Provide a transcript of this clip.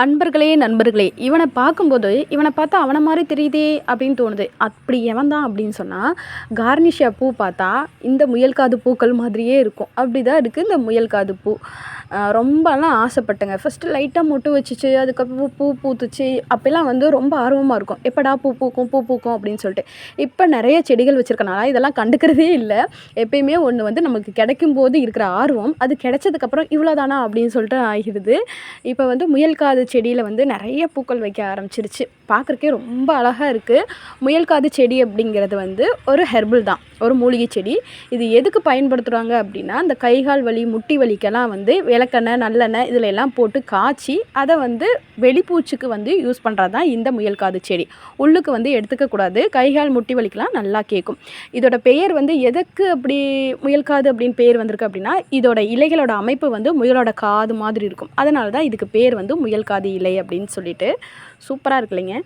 அன்பர்களே நண்பர்களே இவனை பார்க்கும்போது இவனை பார்த்தா அவனை மாதிரி தெரியுதே அப்படின்னு தோணுது. அப்படி எவன் தான் அப்படின்னு சொன்னால் கார்னிஷா பூ பார்த்தா இந்த முயல் காது பூக்கள் மாதிரியே இருக்கும். அப்படி தான் இருக்குது இந்த முயல்காது பூ. ரொம்பலாம் ஆசைப்பட்டேங்க. ஃபஸ்ட்டு லைட்டாக மொட்டு வச்சுச்சு அதுக்கப்புறம் பூ பூத்துச்சு. அப்போல்லாம் வந்து ரொம்ப ஆர்வமாக இருக்கும். எப்படா பூ பூக்கும் பூ பூக்கும் அப்படின்னு சொல்லிட்டு. இப்போ நிறைய செடிகள் வச்சுருக்கனால இதெல்லாம் கண்டுக்கிறதே இல்லை. எப்பயுமே ஒன்று வந்து நமக்கு கிடைக்கும் போது இருக்கிற ஆர்வம் அது கிடைச்சதுக்கப்புறம் இவ்வளோதானா அப்படின்னு சொல்லிட்டு ஆகிடுது. இப்போ வந்து முயல் காது செடியில் வந்து நிறைய பூக்கள் வைக்க ஆரம்பிச்சிருச்சு. பார்க்குறக்கே ரொம்ப அழகாக இருக்குது முயல் காது செடி அப்படிங்கிறது வந்து ஒரு ஹெர்பல் தான். ஒரு மூலிகை செடி. இது எதுக்கு பயன்படுத்துகிறாங்க அப்படின்னா இந்த கைகால் வலி முட்டி வலிக்கெல்லாம் வந்து விளக்கெண்ணெய் நல்லெண்ணெய் இதில் எல்லாம் போட்டு காய்ச்சி அதை வந்து வெளிப்பூச்சிக்கு வந்து யூஸ் பண்ணுறது தான் இந்த முயல் காது செடி. உள்ளுக்கு வந்து எடுத்துக்கக்கூடாது கைகால் முட்டி வலிக்கெல்லாம் நல்லா கேட்கும் இதோட பெயர் வந்து எதுக்கு அப்படி முயல் காது அப்படின்னு பேர் வந்திருக்கு அப்படின்னா இதோட இலைகளோட அமைப்பு வந்து முயலோட காது மாதிரி இருக்கும். அதனால தான் இதுக்கு பேர் வந்து முயல் காது இலை அப்படின்னு சொல்லிட்டு. சூப்பராக இருக்கு இல்லைங்க